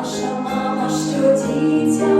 наша мама, що дітям.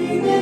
Amen.